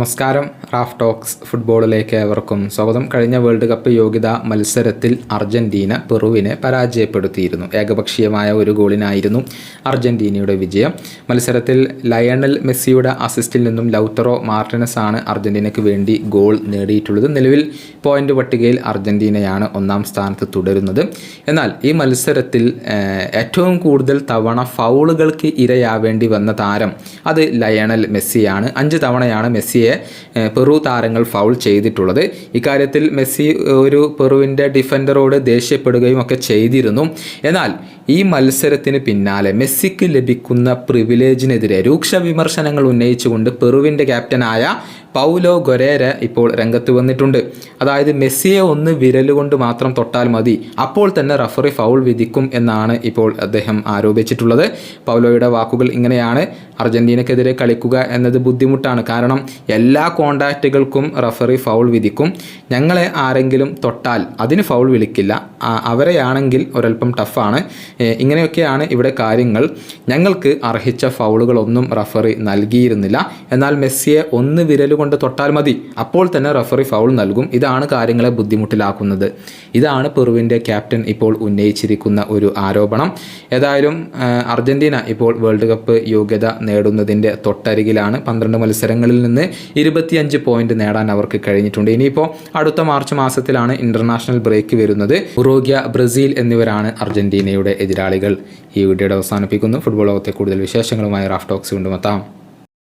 നമസ്കാരം. Raf talks ഫുട്ബോളിലേക്ക് ഏവർക്കും സ്വാഗതം. കഴിഞ്ഞ വേൾഡ് കപ്പ് യോഗ്യതാ മത്സരത്തിൽ അർജന്റീന പെറുവിനെ പരാജയപ്പെടുത്തിയിരുന്നു. ഏകപക്ഷീയമായ ഒരു ഗോളിനായിരുന്നു അർജന്റീനയുടെ വിജയം. മത്സരത്തിൽ ലയണൽ മെസ്സിയുടെ അസിസ്റ്റിൽ നിന്നും ലൗത്തറോ മാർട്ടിനസ് ആണ് അർജന്റീനയ്ക്ക് വേണ്ടി ഗോൾ നേടിയിട്ടുള്ളത്. നിലവിൽ പോയിന്റ് പട്ടികയിൽ അർജന്റീനയാണ് ഒന്നാം സ്ഥാനത്ത് തുടരുന്നത്. എന്നാൽ ഈ മത്സരത്തിൽ ഏറ്റവും കൂടുതൽ തവണ ഫൗളുകൾക്ക് ഇരയാവേണ്ടി വന്ന താരം അത് ലയണൽ മെസ്സിയാണ്. അഞ്ച് തവണയാണ് മെസ്സിയെ ഏഹ്, പെറു താരങ്ങൾ ഫൗൾ ചെയ്തിട്ടുള്ളത്. ഇക്കാര്യത്തിൽ മെസ്സി ഒരു പെറുവിന്റെ ഡിഫൻഡറോട് ദേഷ്യപ്പെടുകയും ഒക്കെ ചെയ്തിരുന്നു. എന്നാൽ ഈ മത്സരത്തിന് പിന്നാലെ മെസ്സിക്ക് ലഭിക്കുന്ന പ്രിവിലേജിനെതിരെ രൂക്ഷ വിമർശനങ്ങൾ ഉന്നയിച്ചുകൊണ്ട് പെറുവിന്റെ ക്യാപ്റ്റനായ പൗലോ ഗൊരേര ഇപ്പോൾ രംഗത്ത് വന്നിട്ടുണ്ട്. അതായത് മെസ്സിയെ ഒന്ന് വിരലുകൊണ്ട് മാത്രം തൊട്ടാൽ മതി അപ്പോൾ തന്നെ റഫറി ഫൗൾ വിധിക്കും എന്നാണ് ഇപ്പോൾ അദ്ദേഹം ആരോപിച്ചിട്ടുള്ളത്. പൗലോയുടെ വാക്കുകൾ ഇങ്ങനെയാണ്. അർജന്റീനക്കെതിരെ കളിക്കുക എന്നത് ബുദ്ധിമുട്ടാണ്. കാരണം എല്ലാ കോണ്ടാക്റ്റുകൾക്കും റഫറി ഫൗൾ വിധിക്കും. ഞങ്ങളെ ആരെങ്കിലും തൊട്ടാൽ അതിന് ഫൗൾ വിളിക്കില്ല. അവരെയാണെങ്കിൽ ഒരല്പം ടഫാണ്. ഇങ്ങനെയൊക്കെയാണ് ഇവിടെ കാര്യങ്ങൾ. ഞങ്ങൾക്ക് അർഹിച്ച ഫൗളുകളൊന്നും റഫറി നൽകിയിരുന്നില്ല. എന്നാൽ മെസ്സിയെ ഒന്ന് വിരലുകൊണ്ട് തൊട്ടാൽ മതി. അപ്പോൾ തന്നെ റഫറി ഫൗൾ നൽകും. ഇതാണ് കാര്യങ്ങളെ ബുദ്ധിമുട്ടിലാക്കുന്നത്. ഇതാണ് പെറുവിന്റെ ക്യാപ്റ്റൻ ഇപ്പോൾ ഉന്നയിച്ചിരിക്കുന്ന ഒരു ആരോപണം. ഏതായാലും അർജന്റീന ഇപ്പോൾ വേൾഡ് കപ്പ് യോഗ്യത നേടുന്നതിന്റെ തൊട്ടരികിലാണ്. പന്ത്രണ്ട് മത്സരങ്ങളിൽ നിന്ന് ഇരുപത്തിയഞ്ച് പോയിന്റ് നേടാൻ അവർക്ക് കഴിഞ്ഞിട്ടുണ്ട്. ഇനിയിപ്പോൾ അടുത്ത മാർച്ച് മാസത്തിലാണ് ഇന്റർനാഷണൽ ബ്രേക്ക് വരുന്നത്. ഉറോഗ്യ ബ്രസീൽ എന്നിവരാണ് അർജന്റീനയുടെ എതിരാളികൾ. ഈ വീഡിയോയുടെ അവസാനിപ്പിക്കുന്നു. ഫുട്ബോൾ ലോകത്തെ കൂടുതൽ വിശേഷങ്ങളുമായി റാഫ് ടോക്സ് കൊണ്ടുമെത്താം